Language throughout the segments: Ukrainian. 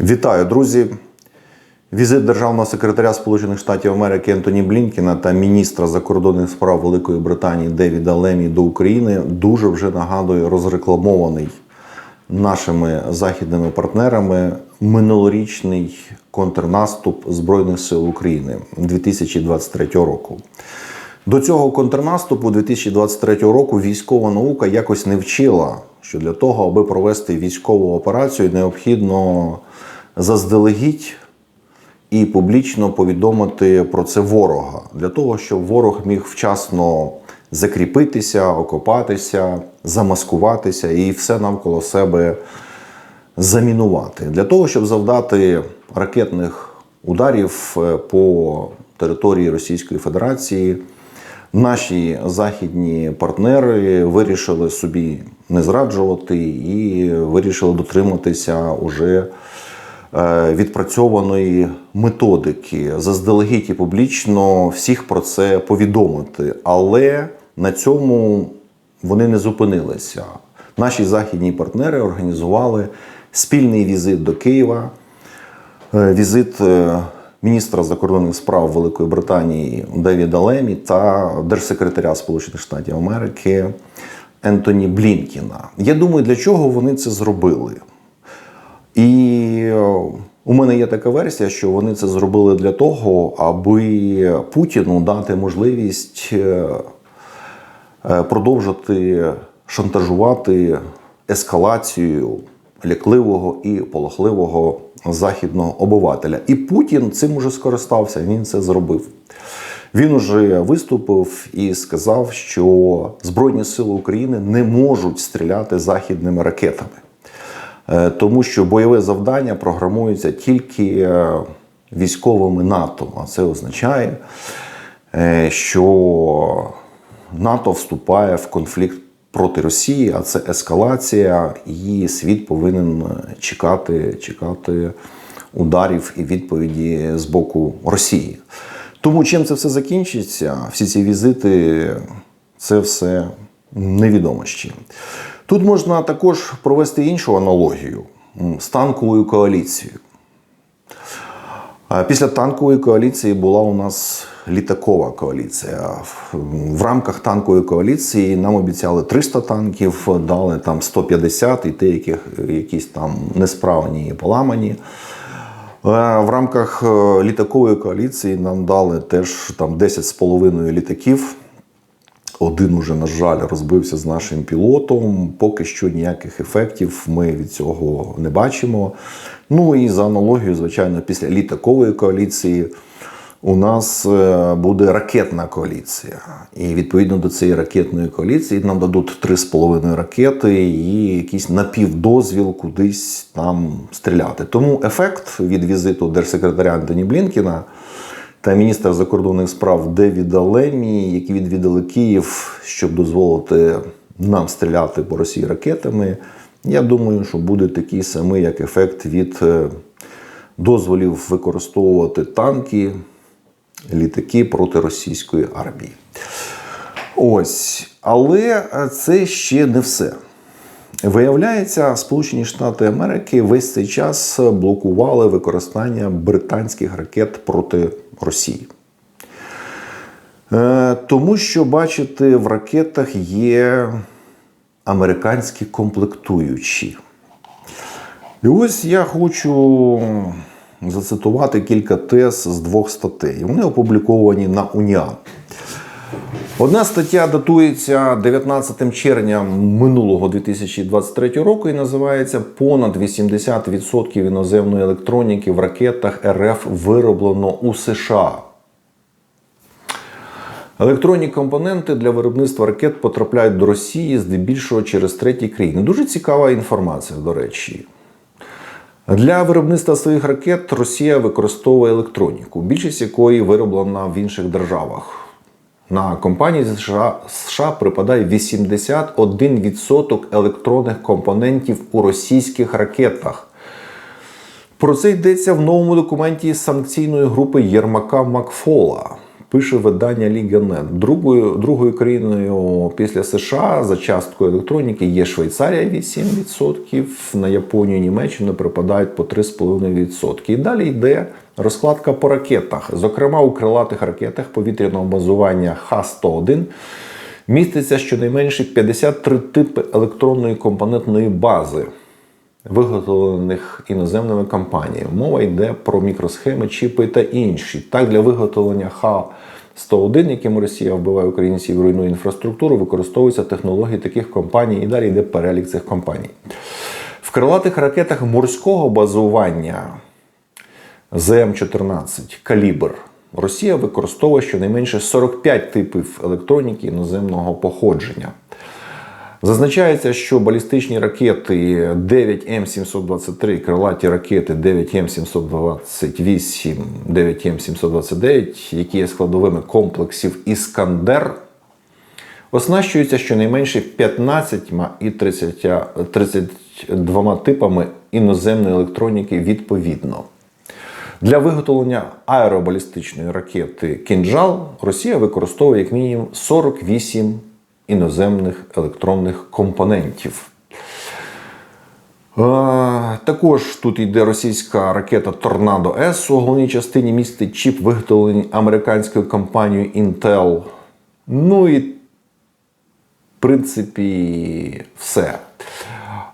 Вітаю, друзі! Візит державного секретаря Сполучених Штатів Америки Ентоні Блінкіна та міністра закордонних справ Великої Британії Девіда Лемі до України дуже вже нагадує розрекламований нашими західними партнерами минулорічний контрнаступ Збройних сил України 2023 року. До цього контрнаступу 2023 року військова наука якось не вчила, що для того, аби провести військову операцію, необхідно заздалегідь і публічно повідомити про це ворога, для того, щоб ворог міг вчасно закріпитися, окопатися, замаскуватися і все навколо себе замінувати. Для того, щоб завдати ракетних ударів е, по території Російської Федерації, наші західні партнери вирішили собі не зраджувати і вирішили дотриматися уже е, відпрацьованої методики, заздалегідь і публічно всіх про це повідомити. Але на цьому вони не зупинилися. Наші західні партнери організували спільний візит до Києва, е, візит е, міністра закордонних справ Великої Британії Девіда Лемі та держсекретаря Сполучених Штатів Америки Ентоні Блінкіна. Я думаю, для чого вони це зробили. І е, у мене є така версія, що вони це зробили для того, аби Путіну дати можливість е, е, продовжити шантажувати ескалацію лякливого і полохливого західного обивателя. І Путін цим уже скористався, він це зробив. Він уже виступив і сказав, що Збройні Сили України не можуть стріляти західними ракетами. Е, тому що бойове завдання програмується тільки е, військовими НАТО. А це означає, е, що НАТО вступає в конфлікт проти Росії, а це ескалація, і світ повинен чекати, чекати ударів і відповіді з боку Росії. Тому чим це все закінчиться, всі ці візити, це все невідомо чим. Тут можна також провести іншу аналогію з танковою коаліцією. Після танкової коаліції була у нас літакова коаліція. В- рамках танкової коаліції нам обіцяли 300 танків, дали там 150, і те, які, якісь там несправні і поламані. Е, В рамках е, літакової коаліції нам дали теж там 10,5 літаків. Один уже, на жаль, розбився з нашим пілотом. Поки що ніяких ефектів ми від цього не бачимо. Ну і за аналогією, звичайно, після літакової коаліції у нас е, буде ракетна коаліція. І відповідно до цієї ракетної коаліції нам дадуть 3,5 ракети і якийсь напівдозвіл кудись там стріляти. Тому ефект від візиту держсекретаря Антоні Блінкіна та міністра закордонних справ Девіда Лемі, які відвідали Київ, щоб дозволити нам стріляти по Росії ракетами. Я думаю, що буде такий самий як ефект від е, дозволів використовувати танки, літаки проти російської армії. Ось, але е, це ще не все. Виявляється, Сполучені Штати Америки весь цей час блокували використання британських ракет проти Росії. Е, Тому що, бачите, в ракетах є американські комплектуючі. І ось я хочу зацитувати кілька тез з двох статей. Вони опубліковані на Уніан. Одна стаття датується 19 червня минулого 2023 року і називається Понад 80% іноземної електроніки в ракетах РФ вироблено у США. Електронні компоненти для виробництва ракет потрапляють до Росії здебільшого через треті країни. Дуже цікава інформація, до речі. Для виробництва своїх ракет Росія використовує електроніку, більшість якої вироблена в інших державах. На компанії США, США припадає 81% електронних компонентів у російських ракетах. Про це йдеться в новому документі санкційної групи Єрмака Макфола. Пише видання Ліга.нет. Другою, другою країною після США за часткою електроніки є Швейцарія 8%, на Японію Німеччину припадають по 3,5%. І далі йде розкладка по ракетах. Зокрема, у крилатих ракетах повітряного базування Х-101 міститься щонайменше 53 типи електронної компонентної бази виготовлених іноземними компаніями. Мова йде про мікросхеми, чіпи та інші. Так, для виготовлення Х-101, яким Росія вбиває українців руйнує інфраструктуру, використовуються технології таких компаній, і далі йде перелік цих компаній. В крилатих ракетах морського базування ЗМ-14 Калібр Росія використовує щонайменше 45 типів електроніки іноземного походження. Зазначається, що балістичні ракети 9М723, крилаті ракети 9М728, 9М729, які є складовими комплексів Іскандер, оснащуються щонайменше 15 і 30, 32 типами іноземної електроніки відповідно. Для виготовлення аеробалістичної ракети Кінжал Росія використовує як мінімум 48 іноземних електронних компонентів. Також тут йде російська ракета Торнадо С. У головній частині містить чіп, виготовлений американською компанією Intel. Ну і, в принципі, все.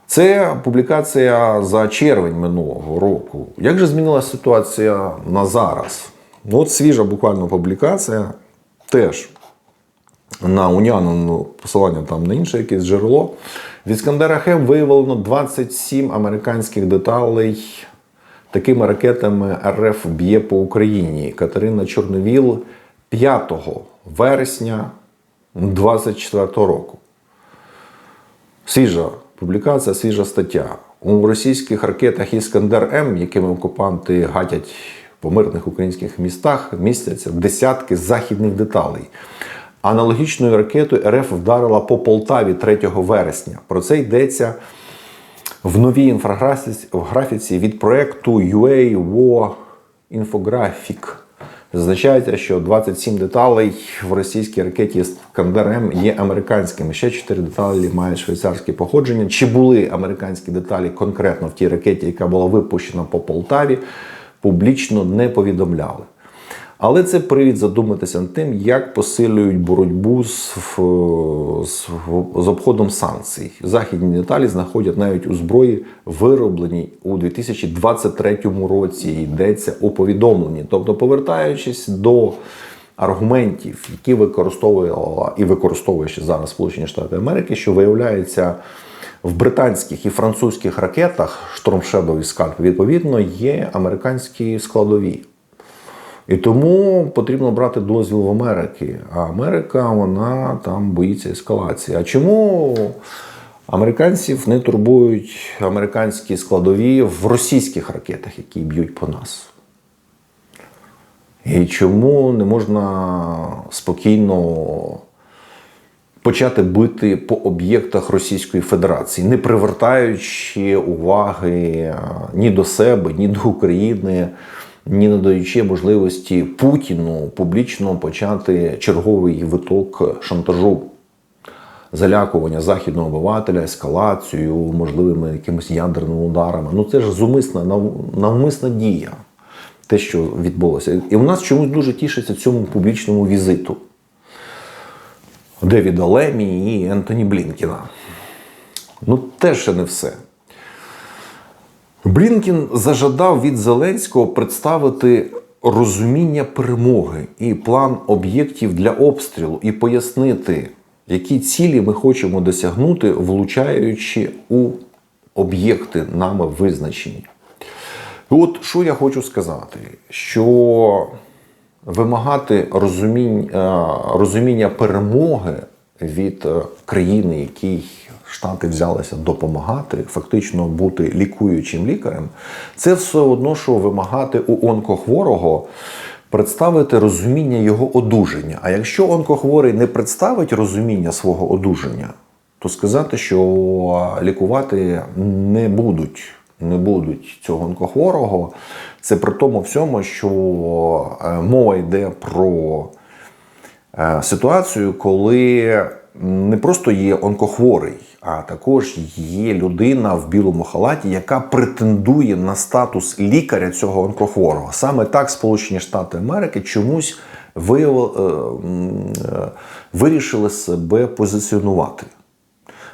Це публікація за червень минулого року. Як же змінилася ситуація на зараз? Ну, от свіжа буквально публікація теж на Уніану ну, посилання там на інше якесь джерело. Від Скандера Хем виявлено 27 американських деталей. Такими ракетами РФ б'є по Україні. Катерина Чорновіл 5 вересня 2024 року. Свіжа публікація, свіжа стаття. У російських ракетах Іскандер М, якими окупанти гатять по мирних українських містах, містяться десятки західних деталей. Аналогічною ракетою РФ вдарила по Полтаві 3 вересня. Про це йдеться в новій інфографіці від проекту UA War Infographic. Зазначається, що 27 деталей в російській ракеті Іскандер М є американськими. Ще 4 деталі мають швейцарське походження. Чи були американські деталі конкретно в тій ракеті, яка була випущена по Полтаві, публічно не повідомляли. Але це привід задуматися над тим, як посилюють боротьбу з, з, з обходом санкцій. Західні деталі знаходять навіть у зброї, виробленій у 2023 році. Йдеться у повідомленні. Тобто, повертаючись до аргументів, які використовувала і використовує ще зараз Сполучені Штати Америки, що виявляється. В британських і французьких ракетах Shadow і Scalp, відповідно, є американські складові. І тому потрібно брати дозвіл в Америки. А Америка вона там боїться ескалації. А чому американців не турбують американські складові в російських ракетах, які б'ють по нас? І чому не можна спокійно почати бити по об'єктах Російської Федерації, не привертаючи уваги ні до себе, ні до України? Ні надаючи можливості Путіну публічно почати черговий виток шантажу, залякування західного обивателя, ескалацію, можливими якимись ядерними ударами. Ну це ж зумисна навмисна дія, те, що відбулося. І в нас чомусь дуже тішиться цьому публічному візиту Девіда Лемі і Ентоні Блінкіна. Ну, теж ще не все. Блінкін зажадав від Зеленського представити розуміння перемоги і план об'єктів для обстрілу, і пояснити, які цілі ми хочемо досягнути, влучаючи у об'єкти нами визначені. І от що я хочу сказати, що вимагати розуміння, розуміння перемоги від країни, якій Штати взялися допомагати, фактично бути лікуючим лікарем, це все одно, що вимагати у онкохворого представити розуміння його одужання. А якщо онкохворий не представить розуміння свого одужання, то сказати, що лікувати не будуть. Не будуть цього онкохворого. Це при тому всьому, що е, мова йде про е, ситуацію, коли не просто є онкохворий, а також є людина в білому халаті, яка претендує на статус лікаря цього онкохворого. Саме так Сполучені Штати Америки чомусь виявили, е, е, вирішили себе позиціонувати.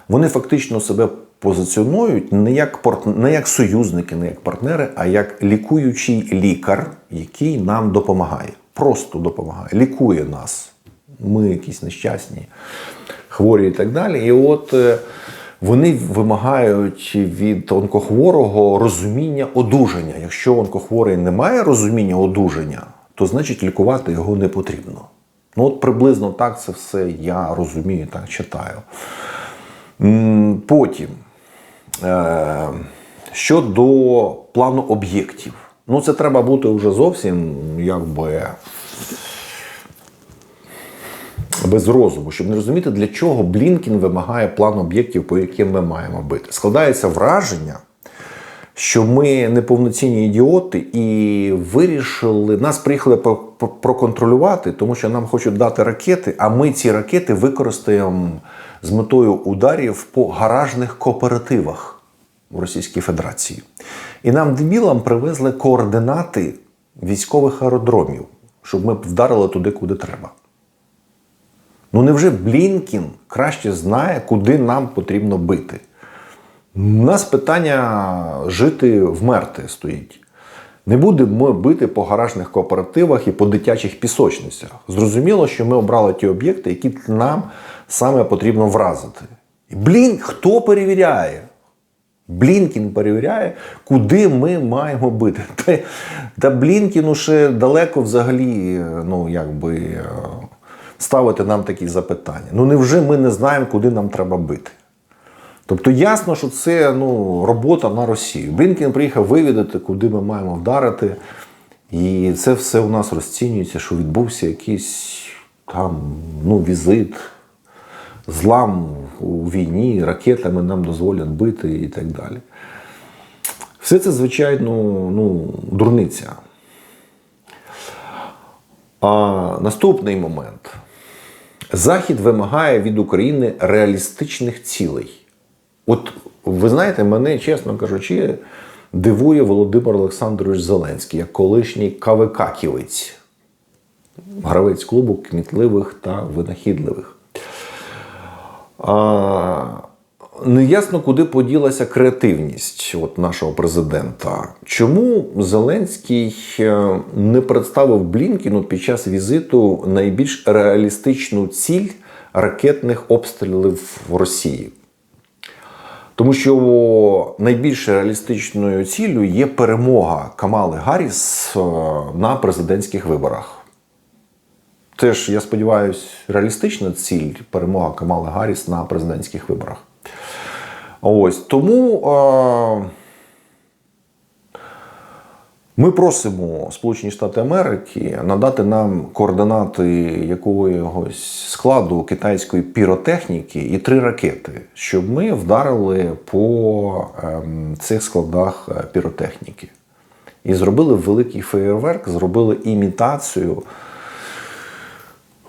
Вони фактично себе позиціонують не як, порт- не як союзники, не як партнери, а як лікуючий лікар, який нам допомагає. Просто допомагає, лікує нас. Ми якісь нещасні, хворі і так далі. І от е, вони вимагають від онкохворого розуміння одужання. Якщо онкохворий не має розуміння одужання, то значить лікувати його не потрібно. Ну, от приблизно так це все я розумію, так читаю. Потім е, щодо плану об'єктів. Ну, це треба бути вже зовсім якби без розуму, щоб не розуміти, для чого Блінкін вимагає план об'єктів, по яким ми маємо бити. Складається враження, що ми неповноцінні ідіоти і вирішили, нас приїхали проконтролювати, тому що нам хочуть дати ракети, а ми ці ракети використаємо з метою ударів по гаражних кооперативах в Російській Федерації. І нам, дебілам, привезли координати військових аеродромів, щоб ми вдарили туди, куди треба. Ну невже Блінкін краще знає, куди нам потрібно бити? У нас питання жити вмерти стоїть. Не будемо бити по гаражних кооперативах і по дитячих пісочницях. Зрозуміло, що ми обрали ті об'єкти, які нам саме потрібно вразити. І блін, хто перевіряє? Блінкін перевіряє, куди ми маємо бити. Та, та Блінкіну ще далеко взагалі, ну якби ставити нам такі запитання. Ну невже ми не знаємо, куди нам треба бити? Тобто ясно, що це ну, робота на Росію. Блінкін приїхав вивідати, куди ми маємо вдарити. І це все у нас розцінюється, що відбувся якийсь там ну, візит, злам у війні, ракетами нам дозволять бити і так далі. Все це, звичайно, ну, дурниця. А наступний момент. Захід вимагає від України реалістичних цілей. От ви знаєте, мене, чесно кажучи, дивує Володимир Олександрович Зеленський як колишній КВК-ківець, гравець клубу кмітливих та винахідливих. А, неясно, куди поділася креативність от нашого президента. Чому Зеленський е, не представив Блінкіну під час візиту найбільш реалістичну ціль ракетних обстрілів в Росії? Тому що найбільш реалістичною ціллю є перемога Камали Гарріс е, на президентських виборах. Теж, я сподіваюся, реалістична ціль перемога Камали Гарріс на президентських виборах. Ось тому е, ми просимо Сполучені Штати Америки надати нам координати якогось складу китайської піротехніки і три ракети, щоб ми вдарили по ем, цих складах е, піротехніки. І зробили великий феєрверк, зробили імітацію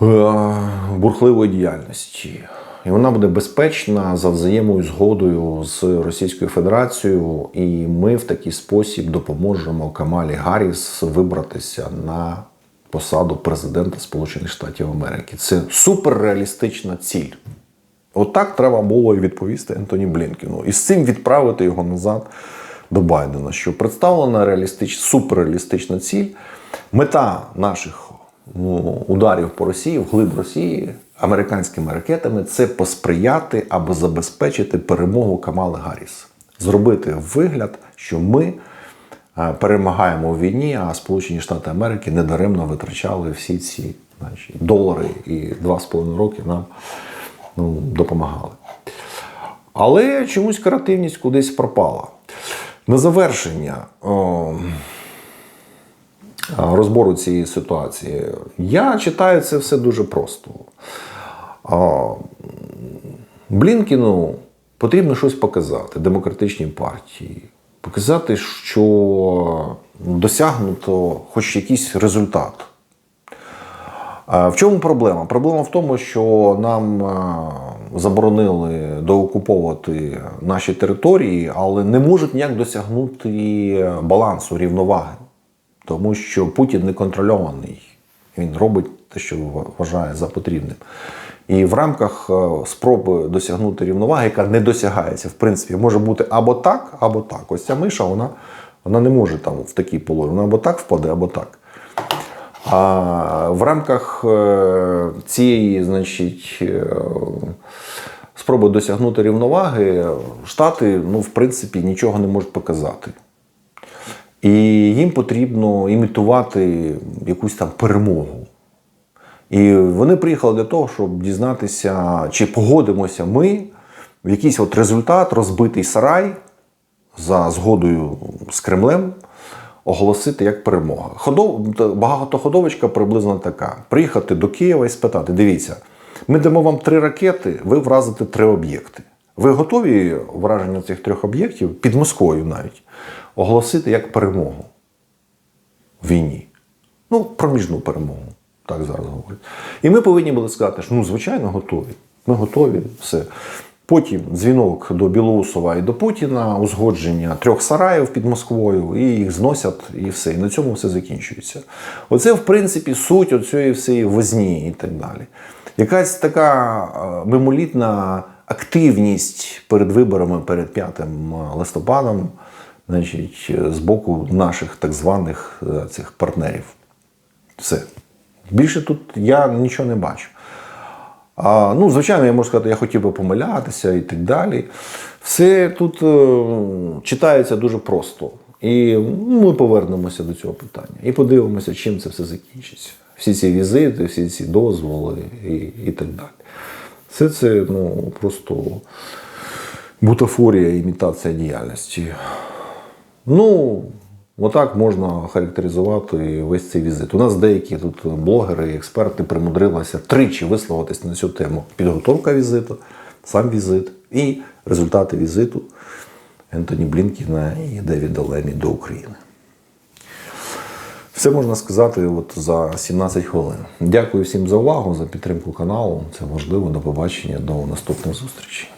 е, бурхливої діяльності. І вона буде безпечна за взаємною згодою з Російською Федерацією, і ми в такий спосіб допоможемо Камалі Гарріс вибратися на посаду президента Сполучених Штатів Америки. Це суперреалістична ціль. Отак треба було і відповісти Ентоні Блінкіну. І з цим відправити його назад до Байдена, що представлена реалістич, суперреалістична ціль. Мета наших ну, ударів по Росії, вглиб Росії американськими ракетами це посприяти або забезпечити перемогу Камали Гарріс. Зробити вигляд, що ми е, перемагаємо у війні, а Сполучені Штати Америки недаремно витрачали всі ці значить, долари і два з половиною роки нам ну, допомагали. Але чомусь креативність кудись пропала. На завершення о, розбору цієї ситуації я читаю це все дуже просто. Блінкіну потрібно щось показати демократичній партії, показати, що досягнуто хоч якийсь результат. В чому проблема? Проблема в тому, що нам заборонили доокуповувати наші території, але не можуть ніяк досягнути балансу рівноваги, тому що Путін не контрольований. Він робить те, що вважає за потрібним. І в рамках е, спроби досягнути рівноваги, яка не досягається, в принципі, може бути або так, або так. Ось ця миша, вона, вона не може там в такій положі. Вона або так впаде, або так. А в рамках е, цієї, значить, е, спроби досягнути рівноваги, Штати, ну, в принципі, нічого не можуть показати. І їм потрібно імітувати якусь там перемогу. І вони приїхали для того, щоб дізнатися, чи погодимося ми в якийсь от результат, розбитий сарай за згодою з Кремлем оголосити як перемога. Ходов... Багатоходовочка приблизно така: приїхати до Києва і спитати: дивіться, ми дамо вам три ракети, ви вразите три об'єкти. Ви готові враження цих трьох об'єктів під Москвою навіть оголосити як перемогу в війні? Ну, проміжну перемогу, так зараз говорять. І ми повинні були сказати, що ну, звичайно, готові. Ми готові, все. Потім дзвінок до Білоусова і до Путіна, узгодження трьох сараїв під Москвою, і їх зносять, і все. І на цьому все закінчується. Оце, в принципі, суть оцієї всієї возні і так далі. Якась така е, мимолітна активність перед виборами, перед 5 листопадом, значить, з боку наших так званих е, цих партнерів. Все. Більше тут я нічого не бачу. А, ну, звичайно, я можу сказати, я хотів би помилятися і так далі. Все тут е, читається дуже просто. І ми повернемося до цього питання і подивимося, чим це все закінчиться. Всі ці візити, всі ці дозволи і, і так далі. Все це ну, просто бутафорія, імітація діяльності. Ну, отак можна характеризувати весь цей візит. У нас деякі тут блогери і експерти примудрилися тричі висловитись на цю тему. Підготовка візиту, сам візит і результати візиту Ентоні Блінкіна і Девіда Лемі до України. Все можна сказати от за 17 хвилин. Дякую всім за увагу, за підтримку каналу. Це важливо. До побачення, до наступних зустрічей.